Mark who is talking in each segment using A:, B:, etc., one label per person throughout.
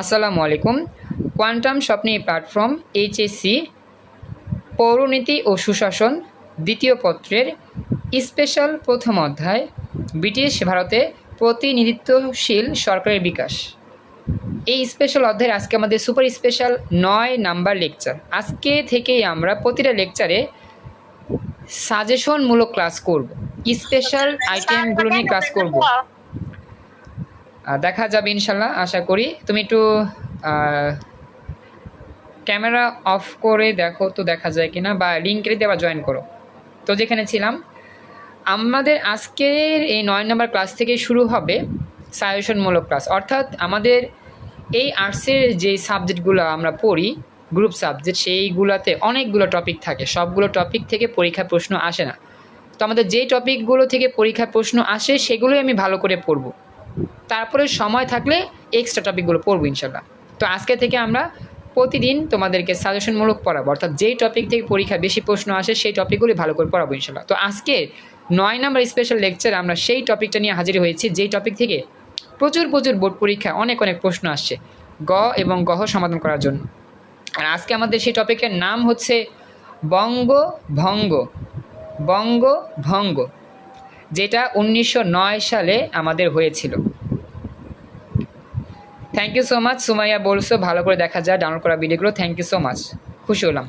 A: আসসালামু আলাইকুম। কোয়ান্টাম স্বপ্নী প্ল্যাটফর্ম এইচএসসি পৌরনীতি ও সুশাসন দ্বিতীয় পত্রের স্পেশাল প্রথম অধ্যায় ব্রিটিশ ভারতে প্রতিনিধিত্বশীল সরকারের বিকাশ। এই স্পেশাল অধ্যায়ের আজকে আমাদের সুপার স্পেশাল নয় নাম্বার লেকচার। আজকে থেকেই আমরা প্রতিটা লেকচারে সাজেশনমূলক ক্লাস করব। স্পেশাল আইটেমগুলো নিয়ে ক্লাস করব। দেখা যাবে ইনশাল্লাহ, আশা করি। তুমি একটু ক্যামেরা অফ করে দেখো তো দেখা যায় কিনা, বা লিঙ্কের দেওয়া জয়েন করো। তো যেখানে ছিলাম, আমাদের আজকের এই নয় নম্বর ক্লাস থেকে শুরু হবে সাজেশনমূলক ক্লাস অর্থাৎ আমাদের এই আর্টসের যে সাবজেক্টগুলো আমরা পড়ি গ্রুপ সাবজেক্ট সেইগুলোতে অনেকগুলো টপিক থাকে। সবগুলো টপিক থেকে পরীক্ষার প্রশ্ন আসে না। তো আমাদের যেই টপিকগুলো থেকে পরীক্ষার প্রশ্ন আসে, সেগুলোই আমি ভালো করে পড়ব। তারপরে সময় থাকলে এক্সট্রা টপিকগুলো পড়ব ইনশাল্লাহ তো আজকে থেকে আমরা প্রতিদিন তোমাদেরকে সাজেশনমূলক পড়াবো, অর্থাৎ যেই টপিক থেকে পরীক্ষা বেশি প্রশ্ন আসে সেই টপিকগুলি ভালো করে পড়াবো ইনশাল্লাহ তো আজকে নয় নাম্বার স্পেশাল লেকচার আমরা সেই টপিকটা নিয়ে হাজির হয়েছি, যেই টপিক থেকে প্রচুর প্রচুর বোর্ড পরীক্ষা অনেক অনেক প্রশ্ন আসছে, গ এবং গহ সমাধান করার জন্য। আর আজকে আমাদের সেই টপিকের নাম হচ্ছে বঙ্গ ভঙ্গ বঙ্গ ভঙ্গ, যেটা উনিশশো নয় সালে আমাদের হয়েছিল। Thank you so much Sumaiya বলছো, ভালো করে দেখা যায় ডাউনলোড করা ভিডিওগুলো থ্যাংক ইউ সো মাচ খুশি হলাম।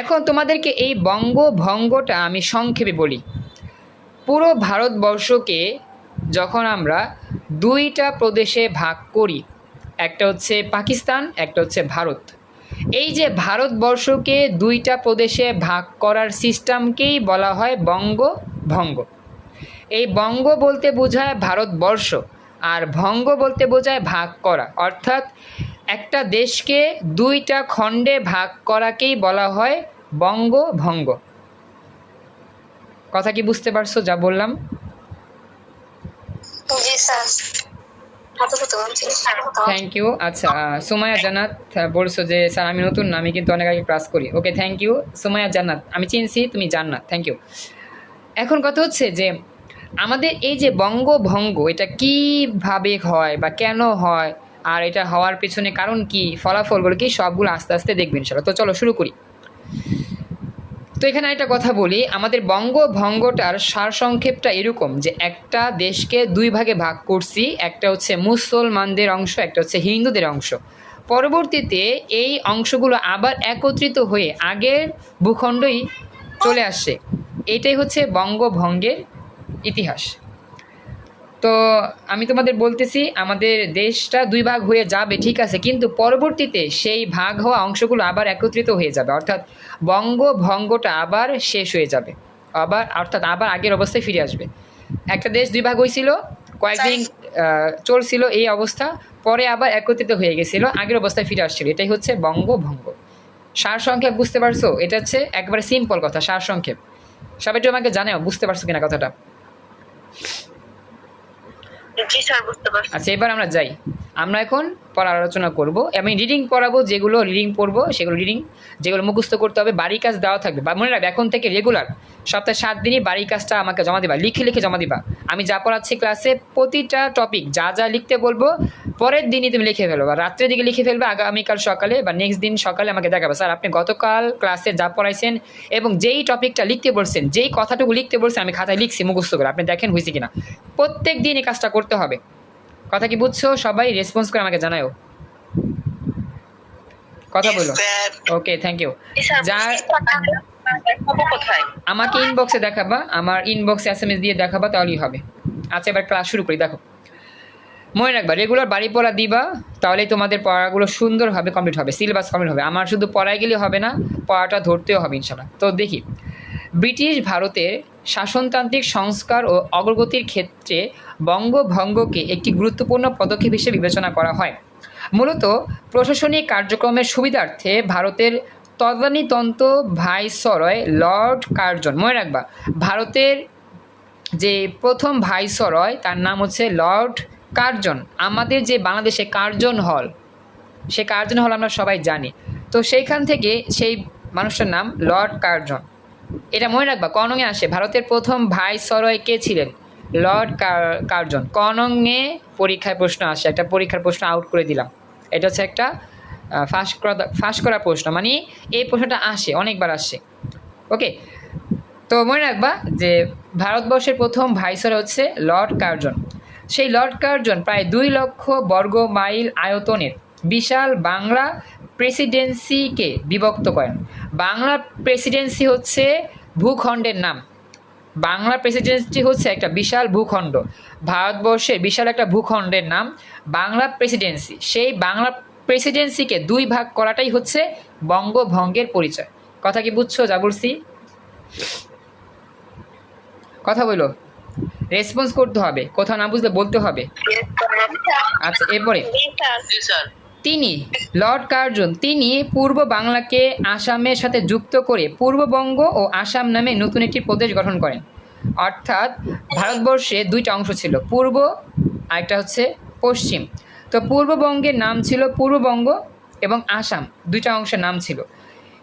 A: এখন তোমাদেরকে এই বঙ্গভঙ্গটা আমি সংক্ষেপে বলি। পুরো ভারতবর্ষকে যখন আমরা দুইটা প্রদেশে ভাগ করি, একটা হচ্ছে পাকিস্তান, একটা হচ্ছে ভারত। এই যে ভারতবর্ষকে দুইটা প্রদেশে ভাগ করার সিস্টেমকেই বলা হয় বঙ্গভঙ্গ। এই বঙ্গ বলতে বোঝায় ভারতবর্ষ। আর ভঙ্গ বলতে বোঝায় ভাগ করা। অর্থাৎ একটা দেশকে দুইটা খণ্ডে ভাগ করাকেই বলা হয় বঙ্গ ভঙ্গ। কথা কি বুঝতে পারছ যা বললাম?
B: স্যার।
A: থ্যাংক ইউ আচ্ছা আহ, সুমাইয়া জান্নাত বলছো যে স্যার আমি নতুন না আমি কিন্তু অনেক আগে ক্লাস করি। ওকে থ্যাংক ইউ সুমাইয়া জান্নাত আমি চিনছি তুমি জান্নাত। থ্যাংক ইউ এখন কথা হচ্ছে যে আমাদের এই যে বঙ্গভঙ্গ, এটা কীভাবে হয় বা কেন হয়, আর এটা হওয়ার পেছনে কারণ কি, ফলাফলগুলো কি, সবগুলো আস্তে আস্তে দেখবেন ইনশাল্লাহ। তো চলো শুরু করি। তো এখানে একটা কথা বলি, আমাদের বঙ্গভঙ্গটার সারসংক্ষেপটা এরকম যে একটা দেশকে দুই ভাগে ভাগ করছি, একটা হচ্ছে মুসলমানদের অংশ, একটা হচ্ছে হিন্দুদের অংশ। পরবর্তীতে এই অংশগুলো আবার একত্রিত হয়ে আগের ভূখণ্ডই চলে আসছে। এটাই হচ্ছে বঙ্গভঙ্গের ইতিহাস। তো আমি তোমাদের বলতেছি আমাদের দেশটা দুই ভাগ হয়ে যাবে ঠিক আছে কিন্তু পরবর্তীতে সেই ভাগ হওয়া অংশগুলো আবার একত্রিত হয়ে যাবে। অর্থাৎ বঙ্গভঙ্গটা আবার শেষ হয়ে যাবে। আবার অর্থাৎ আবার আগের অবস্থায় ফিরে আসবে। একটা দেশ দুই ভাগ হয়েছিল কয়েকদিন চলছিল এই অবস্থা পরে আবার একত্রিত হয়ে গেছিল আগের অবস্থায় ফিরে আসছিল। এটাই হচ্ছে বঙ্গভঙ্গ। সার সংক্ষেপ বুঝতে পারছ? এটা হচ্ছে একবারে সিম্পল কথা সার সংক্ষেপ সবাই একটু আমাকে জানাও? বুঝতে পারছ কিনা কথাটা? আচ্ছা এবার আমরা যাই। আমরা এখন পড়া আলোচনা করব। আমি রিডিং পড়াবো, যেগুলো রিডিং পড়ব, সেগুলো রিডিং যেগুলো মুখস্থ করতে হবে। বাড়ির কাজ দেওয়া থাকবে। মনে রাখবে, এখন থেকে রেগুলার সপ্তাহে সাত দিনই বাড়ির কাজটা আমাকে জমা দিবা, লিখে লিখে জমা দিবা। আমি যা পড়াচ্ছি ক্লাসে প্রতিটা টপিক যা যা লিখতে বলব পরের দিনই তুমি লিখে ফেলব বা রাত্রের দিকে লিখে ফেলবে আগামীকাল সকালে বা নেক্সট দিন সকালে আমাকে দেখাবে। স্যার আপনি গতকাল ক্লাসে যা পড়াইছেন এবং যেই টপিকটা লিখতে বলছেন যেই কথাটুকু লিখতে বলছেন আমি খাতায় লিখছি মুখস্থ করে। আপনি দেখেন হয়েছে কিনা। প্রত্যেক দিন এই কাজটা করতে হবে। কথা কি বুঝছ? সবাই রেসপন্স করে আমাকে জানাও কথা বলো। ওকে থ্যাংক ইউ
B: জি স্যার
A: যা
B: দেখাবো
A: আমাকে ইনবক্সে দেখাবা। আমার ইনবক্সে এস এম এস দিয়ে দেখাবা তাহলেই হবে। আচ্ছা এবার ক্লাস শুরু করি দেখো। মনে রাখবা রেগুলার বাড়ি পড়া দিবা, তাহলেই তোমাদের পড়াগুলো সুন্দরভাবে কমপ্লিট হবে সিলেবাস কমপ্লিট হবে। আমার শুধু পড়ায় গেলে হবে না, পড়াটা ধরতেও হবে ইনশাল্লাহ তো দেখি, ব্রিটিশ ভারতের শাসনতান্ত্রিক সংস্কার ও অগ্রগতির ক্ষেত্রে বঙ্গভঙ্গকে একটি গুরুত্বপূর্ণ পদক্ষেপ হিসেবে বিবেচনা করা হয়। মূলত প্রশাসনিক কার্যক্রমের সুবিধার্থে ভারতের তদানীতন্ত্র ভাইসরয় লর্ড কার্জন, মনে রাখবা, ভারতের যে প্রথম ভাইসরয়, তার নাম হচ্ছে লর্ড কার্জন, আমাদের যে বাংলাদেশে কার্জন হল, সে কার্জন হল আমরা সবাই জানি। তো সেইখান থেকে সেই মানুষটার নাম লর্ড কার্জন। এটা মনে রাখবা কনংয়ে আসে, ভারতের প্রথম ভাইসরয় কে ছিলেন? লর্ড কার- কার্জন। কনংয়ে পরীক্ষায় প্রশ্ন আসে, একটা পরীক্ষার প্রশ্ন আউট করে দিলাম। এটা হচ্ছে একটা ফাঁস করা ফাঁস করা প্রশ্ন মানে এই প্রশ্নটা আসে, অনেকবার আসে। ওকে তো মনে রাখবা যে ভারতবর্ষের প্রথম ভাইসরয় হচ্ছে লর্ড কার্জন। সেই লর্ড কার্জন প্রায় দুই লক্ষ বর্গ মাইল আয়তনের বিশাল বাংলা প্রেসিডেন্সিকে বিভক্ত করেন। বাংলা প্রেসিডেন্সি হচ্ছে ভূখণ্ডের নাম। বাংলা প্রেসিডেন্সি হচ্ছে একটা বিশাল ভূখণ্ড। ভারতবর্ষের বিশাল একটা ভূখণ্ডের নাম বাংলা প্রেসিডেন্সি। সেই বাংলা প্রেসিডেন্সিকে দুই ভাগ করাটাই হচ্ছে বঙ্গভঙ্গের পরিচয়। কথা কি বুঝছ বলছি কথা বলো। রেসপন্স করতে হবে। কোথাও না বুঝলে বলতে হবে। আচ্ছা এরপরে। তিনি, লর্ড কার্জন, তিনি পূর্ব বাংলাকে আসামের সাথে যুক্ত করে পূর্ববঙ্গ ও আসাম নামে নতুন একটি প্রদেশ গঠন করেন। অর্থাৎ ভারতবর্ষে দুইটা অংশ ছিল, পূর্ব আরেকটা হচ্ছে পশ্চিম। তো পূর্ববঙ্গের নাম ছিল পূর্ববঙ্গ এবং আসাম, দুইটা অংশের নাম ছিল।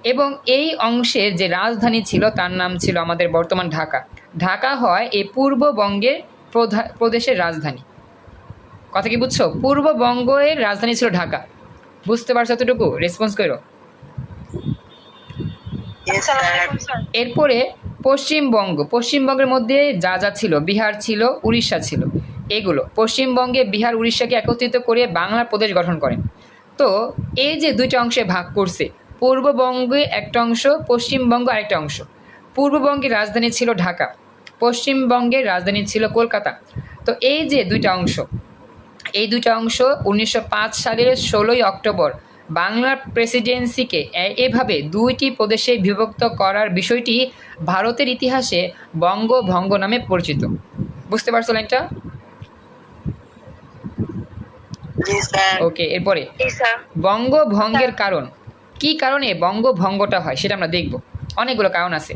A: এবং এই অংশের যে রাজধানী ছিল, তার নাম ছিল আমাদের বর্তমান ঢাকা। ঢাকা হয় এ পূর্ববঙ্গের প্রধা- প্রদেশের রাজধানী। কথা কি বুঝছ? পূর্ববঙ্গের রাজধানী ছিল ঢাকা। বুঝতে পারছ এতটুকু? রেসপন্স করো। এরপরে পশ্চিমবঙ্গ। পশ্চিমবঙ্গের মধ্যে যা যা ছিল বিহার ছিল উড়িষ্যা ছিল এগুলো। পশ্চিমবঙ্গে বিহার উড়িষ্যাকে একত্রিত করে বাংলা প্রদেশ গঠন করেন। তো এই যে দুইটা অংশে ভাগ করছে পূর্ববঙ্গে একটা অংশ পশ্চিমবঙ্গ আরেকটা অংশ। পূর্ববঙ্গের রাজধানী ছিল ঢাকা। পশ্চিমবঙ্গের রাজধানী ছিল কলকাতা। তো এই যে দুইটা অংশ এই দুইটা অংশ উনিশশো পাঁচ সালের ষোলোই অক্টোবর বাংলার প্রেসিডেন্সিকে এভাবে দুইটি প্রদেশে বিভক্ত করার বিষয়টি ভারতের ইতিহাসে বঙ্গভঙ্গ নামে পরিচিত। বুঝতে পারছ লাইনটা? ওকে এরপরে। বঙ্গভঙ্গের কারণ কি কারণে বঙ্গভঙ্গটা হয় সেটা আমরা দেখব। অনেকগুলো কারণ আছে।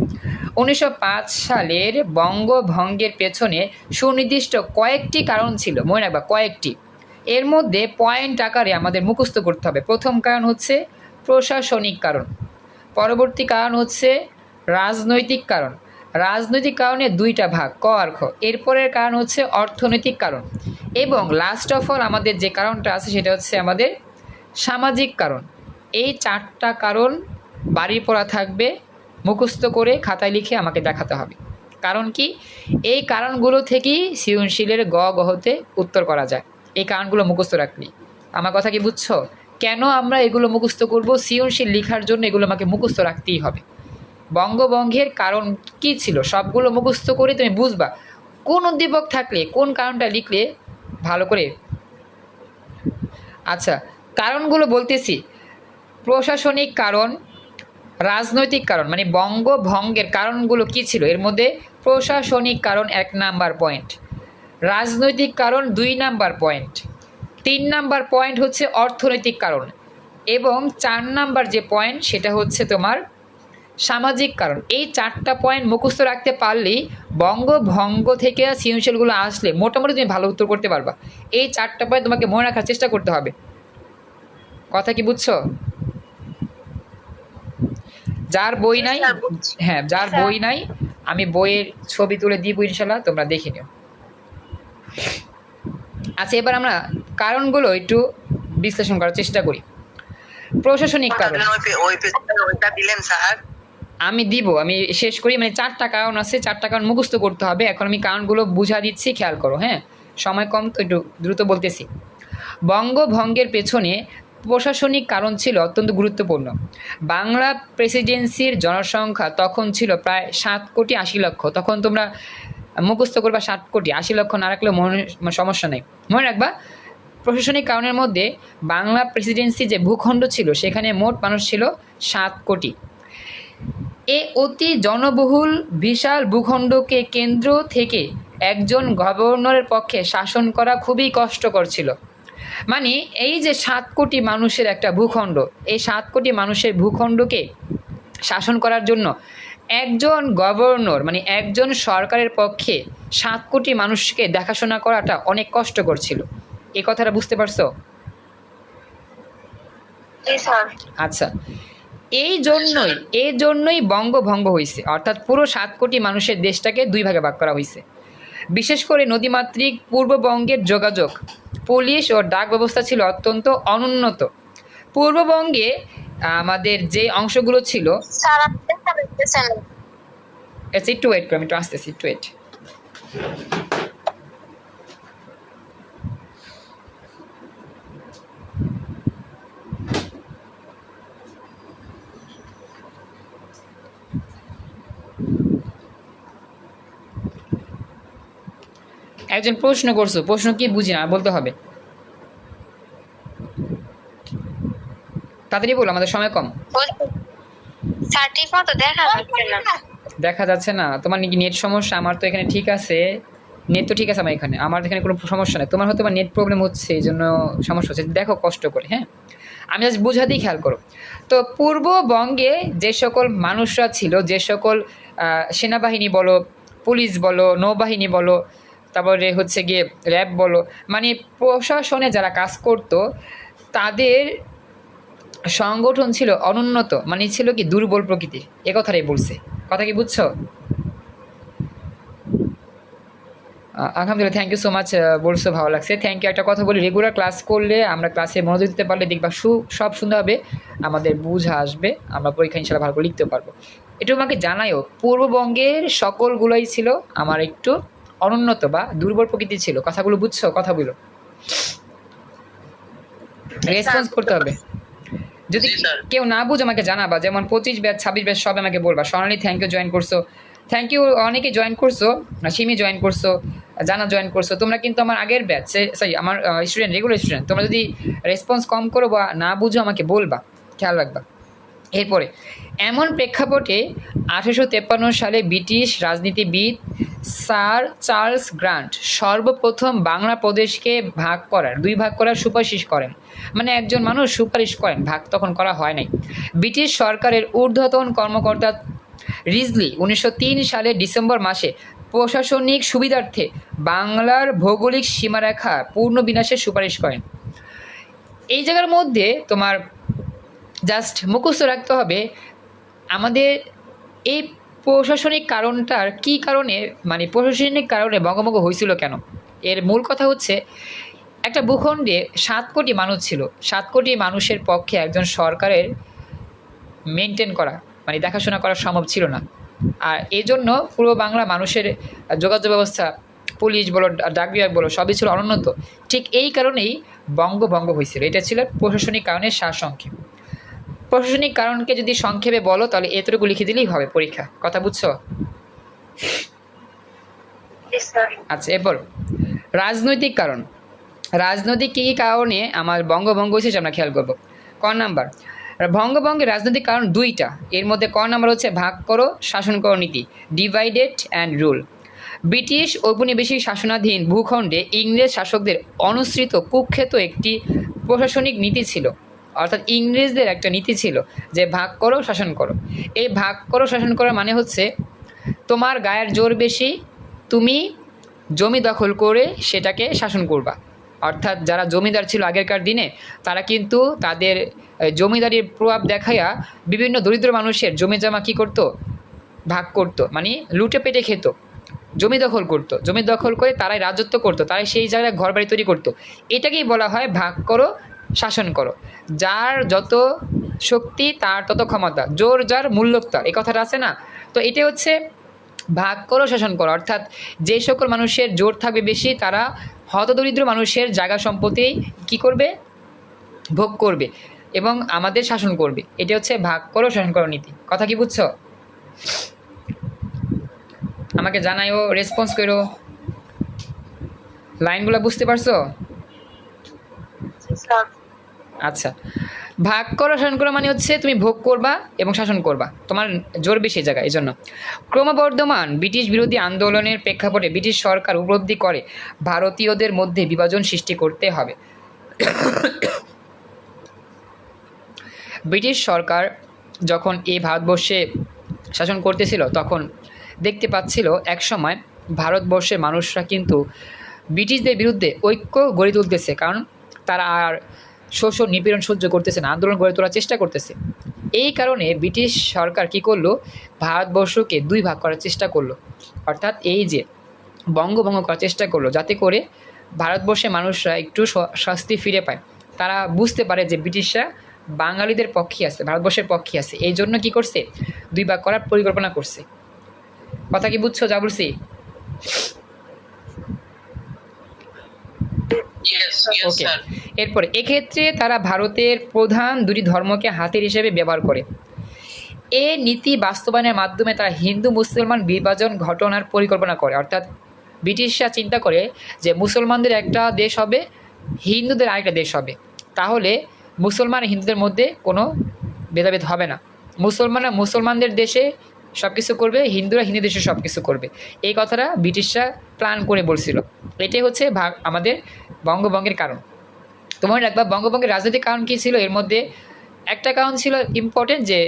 A: উনিশশো পাঁচ সালের বঙ্গভঙ্গের পেছনে সুনির্দিষ্ট কয়েকটি কারণ ছিল, মনে রাখবা, কয়েকটি। এর মধ্যে পয়েন্ট আকারে আমাদের মুখস্থ করতে হবে। প্রথম কারণ হচ্ছে প্রশাসনিক কারণ। পরবর্তী কারণ হচ্ছে রাজনৈতিক কারণ। রাজনৈতিক কারণে দুইটা ভাগ, ক আর খ। এরপরের কারণ হচ্ছে অর্থনৈতিক কারণ। এবং লাস্ট অফ অল আমাদের যে কারণটা আছে সেটা হচ্ছে আমাদের সামাজিক কারণ। এই চারটা কারণ বাড়ির পড়া থাকবে মুখস্থ করে খাতায় লিখে আমাকে দেখাতে হবে। কারণ কি? এই কারণগুলো থেকেই সৃজনশীলের গ গহতে উত্তর করা যায়। এই কারণগুলো মুখস্থ রাখলি আমার কথা কি বুঝছ? কেন আমরা এগুলো মুখস্থ করব? সৃজনশীল লেখার জন্য এগুলো আমাকে মুখস্থ রাখতেই হবে। বঙ্গভঙ্গের কারণ কি ছিল? সবগুলো মুখস্থ করে তুমি বুঝবা। কোন উদ্দীপক থাকলে, কোন কারণটা লিখলে ভালো করে? আচ্ছা কারণগুলো বলতেছি। প্রশাসনিক কারণ রাজনৈতিক কারণ মানে বঙ্গভঙ্গের কারণগুলো কি ছিল? এর মধ্যে প্রশাসনিক কারণ এক নাম্বার পয়েন্ট, রাজনৈতিক কারণ দুই নাম্বার পয়েন্ট, তিন নাম্বার পয়েন্ট হচ্ছে অর্থনৈতিক কারণ এবং চার নাম্বার যে পয়েন্ট সেটা হচ্ছে তোমার সামাজিক কারণ। এই চারটা পয়েন্ট মুখস্থ রাখতে পারলেই বঙ্গভঙ্গ থেকে সৃজনশীলগুলো আসলে মোটামুটি তুমি ভালো উত্তর করতে পারবা। এই চারটা পয়েন্ট তোমাকে মনে রাখার চেষ্টা করতে হবে। কথা কি বুঝছ? যার বই নাই হ্যাঁ যার বই নাই আমি বইয়ের ছবি তুলে দিব ইনশাল্লাহ তোমরা দেখে নিও। আচ্ছা এবার আমরা কারণগুলো একটু বিশ্লেষণ করার চেষ্টা করি। প্রশাসনিক কারণ।
B: দিলেন স্যার।
A: আমি দিব আমি শেষ করি মানে চারটা কারণ আছে চারটা কারণ মুখস্থ করতে হবে। এখন আমি কারণগুলো বুঝা দিচ্ছি খেয়াল করো হ্যাঁ? সময় কম তো একটু দ্রুত বলতেছি। বঙ্গভঙ্গের পেছনে প্রশাসনিক কারণ ছিল অত্যন্ত গুরুত্বপূর্ণ। বাংলা প্রেসিডেন্সির জনসংখ্যা তখন ছিল প্রায় সাত কোটি আশি লক্ষ। তখন তোমরা মুখস্থ করবা সাত কোটি আশি লক্ষ না রাখলেও মনে সমস্যা নেই। মনে রাখবা, প্রশাসনিক কারণের মধ্যে বাংলা প্রেসিডেন্সি যে ভূখণ্ড ছিল, সেখানে মোট মানুষ ছিল সাত কোটি। এ অতি জনবহুল, বিশাল ভূখণ্ডকে কেন্দ্র থেকে একজন গভর্নরের পক্ষে শাসন করা খুবই কষ্টকর ছিল। মানে এই যে সাত কোটি মানুষের একটা ভূখণ্ড এই সাত কোটি মানুষের ভূখণ্ডকে শাসন করার জন্য একজন গভর্নর মানে একজন সরকারের পক্ষে সাত কোটি মানুষকে দেখাশোনা করাটা অনেক কষ্টকর ছিল। এই কথাটা বুঝতে পারছ? আচ্ছা। এই জন্যই এই জন্যই বঙ্গভঙ্গ হয়েছে অর্থাৎ পুরো সাত কোটি মানুষের দেশটাকে দুই ভাগে ভাগ করা হয়েছে বিশেষ করে নদীমাতৃক পূর্ববঙ্গের যোগাযোগ পুলিশ ও ডাক ব্যবস্থা ছিল অত্যন্ত অনুন্নত। পূর্ববঙ্গে আমাদের যে অংশগুলো ছিল আচ্ছা একটু ওয়েট করো আমি একটু আসতেছি একটু ওয়েট একজন প্রশ্ন করছ প্রশ্ন কি বুঝি না বলতে হবে। তাড়াতাড়ি বলো আমাদের সময় কম।
C: স্যার ঠিক মতো দেখা যাচ্ছে না।
A: দেখা যাচ্ছে না। তোমার নাকি নেট সমস্যা আমার তো এখানে ঠিক আছে। নেট তো ঠিক আছে আমার এখানে আমার এখানে কোনো সমস্যা নেই। তোমার হয়তো বা নেট প্রবলেম হচ্ছে এই জন্য সমস্যা হচ্ছে। দেখো কষ্ট করে হ্যাঁ? আমি আজ বোঝাতেই খেয়াল করো। তো পূর্ববঙ্গে যে সকল মানুষরা ছিল যে সকল আহ, সেনাবাহিনী বলো পুলিশ বলো নৌবাহিনী বলো তারপরে হচ্ছে গিয়ে র্যাব বলো মানে প্রশাসনে যারা কাজ করতো, তাদের সংগঠন ছিল অনুন্নত মানে ছিল কি দুর্বল প্রকৃতির। এ কথাটাই বলছে। কথা কি বুঝছ? আলহামদুলিল্লাহ থ্যাংক ইউ সো মাচ বলছো, ভালো লাগছে। থ্যাংক ইউ একটা কথা বলি রেগুলার ক্লাস করলে আমরা ক্লাসে মনোযোগ দিতে পারলে দেখবা সু, সব সুন্দর হবে, আমাদের বুঝা আসবে, আমরা পরীক্ষা ইনশাল্লাহ ভালো করে লিখতে পারব। একটু আমাকে জানাইও পূর্ববঙ্গের সকলগুলোই ছিল, আমার একটু অনুন্নত বা দুর্বল প্রকৃতি ছিল। কথাগুলো বুঝছ? কথা বলো। রেসপন্স করতে হবে। যদি কেউ না বুঝ আমাকে জানাবা যেমন পঁচিশ ব্যাচ ছাব্বিশ ব্যাচ সব আমাকে বলবা। সোনালি থ্যাংক ইউ জয়েন করছ। থ্যাংক ইউ অনেকে জয়েন করছ সিমি জয়েন করছ জানা জয়েন করছ। তোমরা কিন্তু আমার আগের ব্যাচ সরি আমার স্টুডেন্ট রেগুলার স্টুডেন্ট তোমরা যদি রেসপন্স কম করো বা না বুঝো আমাকে বলবা। খেয়াল রাখবা। এরপরে, এমন প্রেক্ষাপটে আঠেরোশো তেপ্পান্ন সালে ব্রিটিশ রাজনীতিবিদ স্যার চার্লস গ্রান্ট সর্বপ্রথম বাংলা প্রদেশকে ভাগ করার, দুই ভাগ করার সুপারিশ করেন। মানে একজন মানুষ সুপারিশ করেন, ভাগ তখন করা হয় নাই। ব্রিটিশ সরকারের ঊর্ধ্বতন কর্মকর্তা রিজলি উনিশশো তিন সালে ডিসেম্বর মাসে প্রশাসনিক সুবিধার্থে বাংলার ভৌগোলিক সীমারেখা পূর্ণ বিনাশের সুপারিশ করেন। এই জায়গার মধ্যে তোমার জাস্ট মুখস্থ রাখতে হবে, আমাদের এই প্রশাসনিক কারণটার কি কারণে মানে প্রশাসনিক কারণে বঙ্গভঙ্গ হয়েছিল কেন? এর মূল কথা হচ্ছে, একটা ভূখণ্ডে সাত কোটি মানুষ ছিল। সাত কোটি মানুষের পক্ষে একজন সরকারের মেনটেন করা মানে দেখাশোনা করা সম্ভব ছিল না। আর এই জন্য পূর্ব বাংলা মানুষের যোগাযোগ ব্যবস্থা, পুলিশ বলো ডাক বিভাগ বলো, সবই ছিল অনুন্নত। ঠিক এই কারণেই বঙ্গভঙ্গ হয়েছিল। এটা ছিল প্রশাসনিক কারণের সারসংক্ষেপ। প্রশাসনিক কারণকে যদি সংক্ষেপে বলো তাহলে এতটুকু লিখে দিলেই হবে পরীক্ষা। কথা বুঝছ? আচ্ছা এরপর। রাজনৈতিক কারণ। রাজনৈতিক কী কী কারণে আমার বঙ্গভঙ্গ হয়েছে আমরা খেয়াল করব। ক নাম্বার। ভঙ্গভঙ্গের রাজনৈতিক কারণ দুইটা। এর মধ্যে ক নাম্বার হচ্ছে ভাগ করো শাসন করো নীতি। ডিভাইডেড অ্যান্ড রুল ব্রিটিশ ঔপনিবেশিক শাসনাধীন ভূখণ্ডে ইংরেজ শাসকদের অনুসৃত কুখ্যাত একটি প্রশাসনিক নীতি ছিল। অর্থাৎ ইংরেজদের একটা নীতি ছিল যে ভাগ করো, শাসন করো। এই ভাগ করো, শাসন করার মানে হচ্ছে তোমার গায়ের জোর বেশি, তুমি জমি দখল করে সেটাকে শাসন করবা। অর্থাৎ যারা জমিদার ছিল আগেরকার দিনে, তারা কিন্তু তাদের জমিদারির প্রভাব দেখাইয়া বিভিন্ন দরিদ্র মানুষের জমি জমা কী করতো? ভাগ করতো মানে লুটে পেটে খেত, জমি দখল করতো। জমি দখল করে তারাই রাজত্ব করতো, তারাই সেই জায়গায় ঘর বাড়ি তৈরি করতো। এটাকেই বলা হয় ভাগ করো শাসন করো। যার যত শক্তি, তার তত ক্ষমতা। জোর যার মূল্যক এই কথাটা আছে না? তো এটা হচ্ছে ভাগ করো, শাসন করো। অর্থাৎ যে সকল মানুষের জোর থাকবে বেশি, তারা হতদরিদ্র মানুষের জায়গা সম্পত্তি কি করবে? ভোগ করবে এবং আমাদের শাসন করবে। এটা হচ্ছে ভাগ করো, শাসন করো নীতি। কথা কি বুঝছ? আমাকে জানাইও রেসপন্স করো। লাইনগুলো বুঝতে পারছ? আচ্ছা। ভাগ করা, শাসন করা মানে হচ্ছে তুমি ভোগ করবা এবং শাসন করবা। তোমার জোর বেশি জায়গা এই জন্য। ক্রমবর্ধমান ব্রিটিশ বিরোধী আন্দোলনের প্রেক্ষাপটে ব্রিটিশ সরকার উপলব্ধি করে ভারতীয়দের মধ্যে বিভাজন সৃষ্টি করতে হবে। ব্রিটিশ সরকার যখন এই ভারতবর্ষে শাসন করতেছিল, তখন দেখতে পাচ্ছিল একসময় ভারতবর্ষের মানুষরা কিন্তু ব্রিটিশদের বিরুদ্ধে ঐক্য গড়ে তুলতেছে। কারণ তারা আর শোষণ, নিপীড়ন সহ্য করতেছে না, আন্দোলন গড়ে তোলার চেষ্টা করতেছে। এই কারণে ব্রিটিশ সরকার কি করল? ভারতবর্ষকে দুই ভাগ করার চেষ্টা করল। অর্থাৎ এই যে বঙ্গভঙ্গ করার চেষ্টা করল, যাতে করে ভারতবর্ষের মানুষরা একটু স্বস্তি ফিরে পায়। তারা বুঝতে পারে যে ব্রিটিশরা বাঙালিদের পক্ষে আছে, ভারতবর্ষের পক্ষে আছে। এই জন্য কী করছে? দুই ভাগ করার পরিকল্পনা করছে। কথা কি বুঝছ যা বলছি ওকে. এরপরে এক্ষেত্রে তারা ভারতের প্রধান দুটি ধর্মকে হাতের হিসেবে ব্যবহার করে। এ নীতি বাস্তবায়নের মাধ্যমে তারা হিন্দু মুসলমান বিভাজন ঘটনার পরিকল্পনা করে। অর্থাৎ ব্রিটিশরা চিন্তা করে যে মুসলমানদের একটা দেশ হবে হিন্দুদের আরেকটা দেশ হবে। তাহলে মুসলমান হিন্দুদের মধ্যে কোনো ভেদাভেদ হবে না। মুসলমানরা মুসলমানদের দেশে সব কিছু করবে, হিন্দুরা হিন্দু দেশে সব কিছু করবে। এই কথাটা ব্রিটিশরা প্ল্যান করে বলছিল। এটাই হচ্ছে আমাদের বঙ্গভঙ্গের কারণ। তোমার রাখবা, বঙ্গভঙ্গের রাজনৈতিক কারণ কী ছিল? এর মধ্যে একটা কারণ ছিল ইম্পর্টেন্ট যে,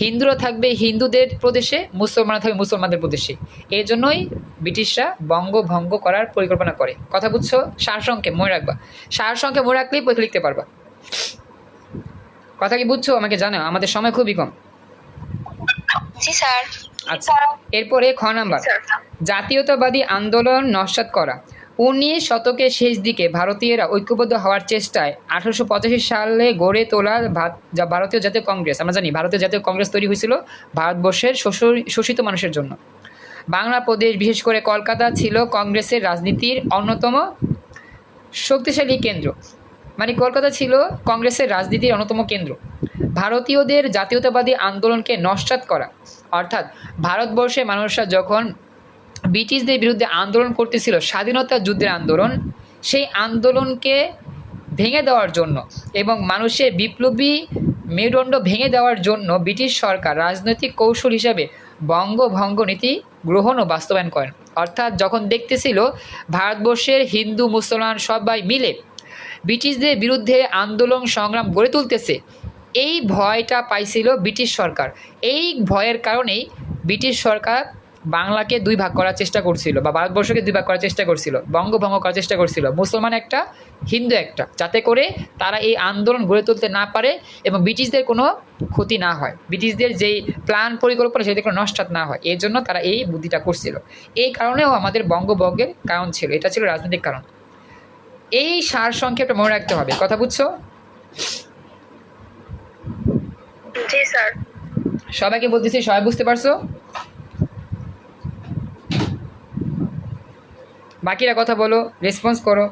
A: হিন্দুরা থাকবে হিন্দুদের প্রদেশে, মুসলমানরা থাকবে মুসলমানদের প্রদেশে। এই জন্যই ব্রিটিশরা বঙ্গভঙ্গ করার পরিকল্পনা করে। কথা বুঝছ? সারসংক্ষেপ, মনে রাখবা। সারসংক্ষেপ মনে রাখলেই লিখতে পারবা। কথা কি বুঝছ? আমাকে জানো আমাদের সময় খুবই কম।
C: জি স্যার।
A: আচ্ছা এরপরে খ নাম্বার। জাতীয়তাবাদী আন্দোলন নস্যাৎ করা। উনিশ শতকের শেষ দিকে ভারতীয়রা ঐক্যবদ্ধ হওয়ার চেষ্টায় আঠারোশো পঁচাশি সালে গড়ে তোলা ভারতীয় জাতীয় কংগ্রেস। আমরা জানি ভারতীয় জাতীয় কংগ্রেস তৈরি হয়েছিল ভারতবর্ষের শোষিত মানুষের জন্য। বাংলা প্রদেশ বিশেষ করে কলকাতা ছিল কংগ্রেসের রাজনীতির অন্যতম শক্তিশালী কেন্দ্র। মানে কলকাতা ছিল কংগ্রেসের রাজনীতির অন্যতম কেন্দ্র। ভারতীয়দের জাতীয়তাবাদী আন্দোলনকে নস্যাৎ করা। অর্থাৎ ভারতবর্ষের মানুষরা যখন ব্রিটিশদের বিরুদ্ধে আন্দোলন করতেছিল, স্বাধীনতা যুদ্ধের আন্দোলন, সেই আন্দোলনকে ভেঙে দেওয়ার জন্য এবং মানুষের বিপ্লবী মেরুদণ্ড ভেঙে দেওয়ার জন্য ব্রিটিশ সরকার রাজনৈতিক কৌশল হিসাবে বঙ্গভঙ্গ নীতি গ্রহণ ও বাস্তবায়ন করেন। অর্থাৎ যখন দেখতেছিল ভারতবর্ষের হিন্দু, মুসলমান সবাই মিলে ব্রিটিশদের বিরুদ্ধে আন্দোলন সংগ্রাম গড়ে তুলতেছে এই ভয়টা পাইছিল ব্রিটিশ সরকার। এই ভয়ের কারণেই ব্রিটিশ সরকার বাংলাকে দুই ভাগ করার চেষ্টা করছিল বা ভারতবর্ষকে দুই ভাগ করার চেষ্টা করছিল, বঙ্গভঙ্গ করার চেষ্টা করছিল, মুসলমান একটা, হিন্দু একটা, যাতে করে তারা এই আন্দোলন গড়ে তুলতে না পারে এবং ব্রিটিশদের কোনো ক্ষতি না হয়। ব্রিটিশদের যেই প্ল্যান পরিকল্পনা সেটা কোনো নস্বাত না হয়। এই জন্য তারা এই বুদ্ধিটা করছিল। এই কারণেও আমাদের বঙ্গভঙ্গের কারণ ছিল। এটা ছিল রাজনৈতিক কারণ। এই সার সংক্ষেপটা মনে রাখতে হবে। কথা বুঝছ?
C: জি স্যার।
A: সবাইকে বলতেছি সবাই বুঝতে পারছ? বাকিরা কথা বলো রেসপন্স করো।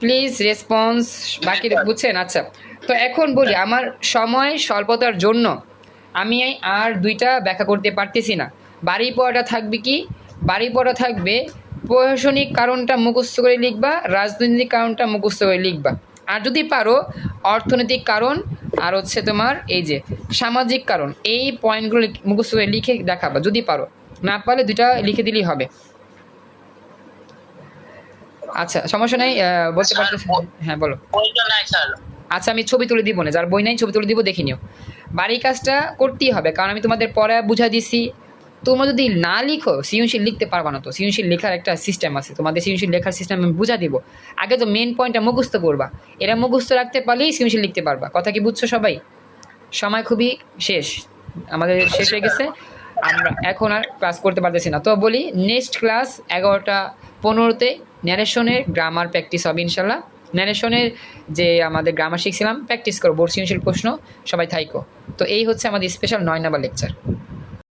A: প্লিজ রেসপন্স বাকি বুঝছেন? আচ্ছা তো এখন বলি আমার সময় স্বল্পতার জন্য আমি আর দুইটা ব্যাখ্যা করতে পারতেছি না। বাড়ি পড়াটা থাকবে কি? বাড়ি পড়া থাকবে প্রশাসনিক কারণটা মুখস্থ করে লিখবা রাজনৈতিক কারণটা মুখস্থ করে লিখবা। আর যদি পারো অর্থনৈতিক কারণ আর হচ্ছে তোমার এই যে সামাজিক কারণ এই পয়েন্টগুলো মুখস্থ করে লিখে দেখাবা যদি পারো। না পারলে দুইটা লিখে দিলেই হবে। আচ্ছা সমস্যা নেই আহ, বলতে
B: স্যার,
A: হ্যাঁ বলো।
B: বইটা নাই স্যার।
A: আচ্ছা আমি ছবি তুলে দিব না যার বই নাই ছবি তুলে দিব দেখে নিও। বাড়ির কাজটা করতেই হবে কারণ আমি তোমাদের পড়া বুঝা দিছি তোমরা যদি না লিখো, সৃজনশীল লিখতে পারবা না তো। সৃজনশীল লেখার একটা সিস্টেম আছে। তোমাদের সৃজনশীল লেখার সিস্টেম আমি বুঝা দিব। আগে তো মেন পয়েন্টটা মুখস্থ করবা। এরা মুখস্থ রাখতে পারলেই সৃজনশীল লিখতে পারবা। কথা কি বুঝছ সবাই? সময় খুবই শেষ। আমাদের শেষ হয়ে গেছে। আমরা এখন আর ক্লাস করতে পারতেছি না। তো বলি নেক্সট ক্লাস এগারোটা পনেরোতে ন্যারেশনের গ্রামার প্র্যাকটিস হবে ইনশাল্লাহ। ন্যারেশনের যে আমাদের গ্রামার শিখছিলাম প্র্যাকটিস করো। বোর্ড প্রশ্ন, সবাই থাইকো। তো এই হচ্ছে আমাদের স্পেশাল নয় নাম্বার লেকচার